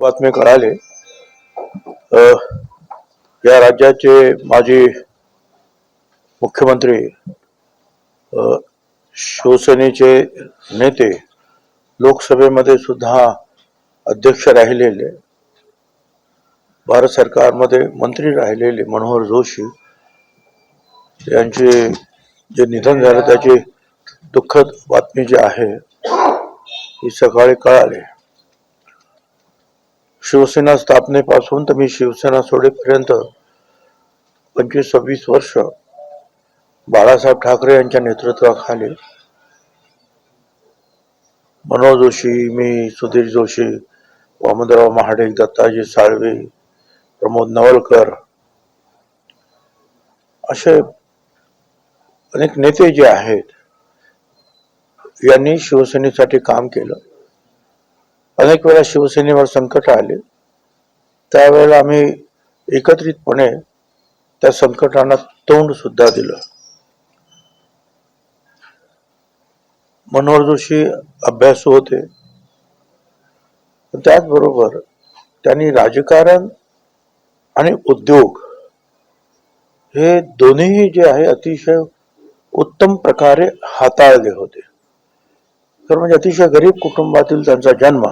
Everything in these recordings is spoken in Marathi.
बातमी कळाली. या राज्याचे माजी मुख्यमंत्री शिवसेनेचे नेते लोकसभेमध्ये सुद्धा अध्यक्ष राहिलेले भारत सरकारमध्ये मंत्री राहिलेले मनोहर जोशी यांचे जे निधन झालं त्याची दुःखद बातमी जी आहे ही सकाळी कळाली. शिवसेना स्थापनेपासून तर मी शिवसेना सोडेपर्यंत पंचवीस सव्वीस वर्ष बाळासाहेब ठाकरे यांच्या नेतृत्वाखाली मनोज जोशी मी सुधीर जोशी वामनराव महाडिक दत्ताजी साळवे प्रमोद नवलकर असे अनेक नेते जे आहेत यांनी शिवसेनेसाठी काम केलं. अनेक वेळा शिवसेनेवर संकट आले. त्यावेळेला आम्ही एकत्रितपणे त्या संकटांना तोंड सुद्धा दिलं. मनोहर जोशी अभ्यासू होते. त्याचबरोबर त्यांनी राजकारण आणि उद्योग हे दोन्ही जे आहे अतिशय उत्तम प्रकारे हाताळले होते. तर म्हणजे अतिशय गरीब कुटुंबातील त्यांचा जन्म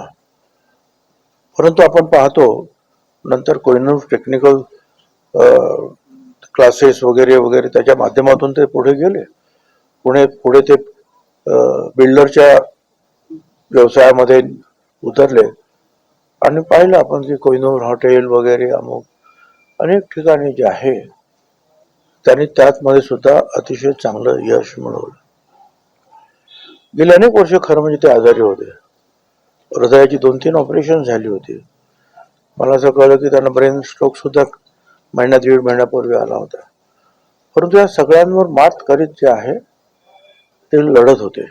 परंतु आपण पाहतो नंतर कोहिनूर टेक्निकल क्लासेस वगैरे वगैरे त्याच्या माध्यमातून ते पुढे गेले. पुणे पुढे ते बिल्डरच्या व्यवसायामध्ये उतरले. आणि पाहिलं आपण की कोहिनूर हॉटेल वगैरे अमुक अनेक ठिकाणी जे आहे त्यांनी त्यातमध्ये सुद्धा अतिशय चांगलं यश मिळवलं. गेले अनेक वर्ष खरं म्हणजे ते आजारी होते. हृदयाची दोन तीन ऑपरेशन झाली होती. मला असं कळलं की त्यांना ब्रेन स्ट्रोक सुद्धा महिन्यात दीड महिन्यापूर्वी आला होता. परंतु या सगळ्यांवर मात करीत जे आहे ते लढत होते.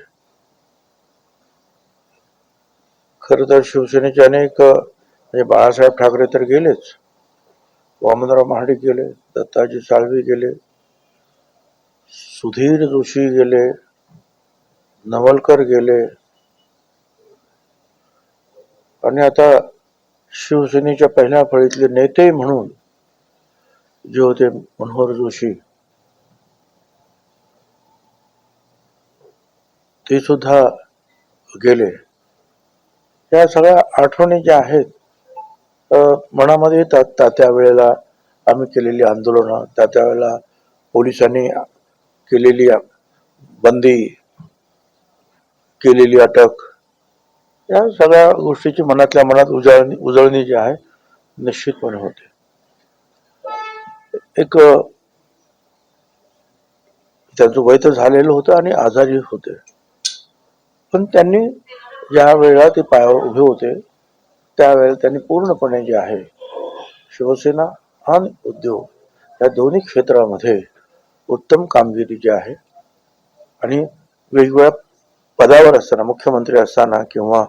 खर तर शिवसेनेचे अनेक म्हणजे बाळासाहेब ठाकरे तर गेलेच. वामनराव महाडिक गेले दत्ताजी साळवी गेले सुधीर जोशी गेले नवलकर गेले आणि आता शिवसेनेच्या पहिल्या फळीतले नेते म्हणून जे होते मनोहर जोशी ते सुद्धा गेले. या सगळ्या आठवणी ज्या आहेत मनामध्ये येतात. त्या त्या वेळेला आम्ही केलेली आंदोलनं त्या त्यावेळेला पोलिसांनी केलेली बंदी केलेली अटक या सगळ्या गोष्टीची मनातल्या मनात उजळणी उजळणी जी आहे निश्चितपणे होते. एक त्यांचं वय तर झालेलं होतं आणि आजारी होते. पण त्यांनी ज्या वेळेला ते पायावर उभे होते त्यावेळेला त्यांनी पूर्णपणे जे आहे शिवसेना आणि उद्योग या दोन्ही क्षेत्रामध्ये उत्तम कामगिरी जी आहे आणि वेगवेगळ्या पदावर असताना मुख्यमंत्री असताना किंवा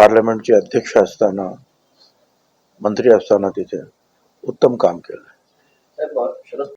पार्लमेंटचे अध्यक्ष असताना मंत्री असताना तिथे उत्तम काम केलं. शरद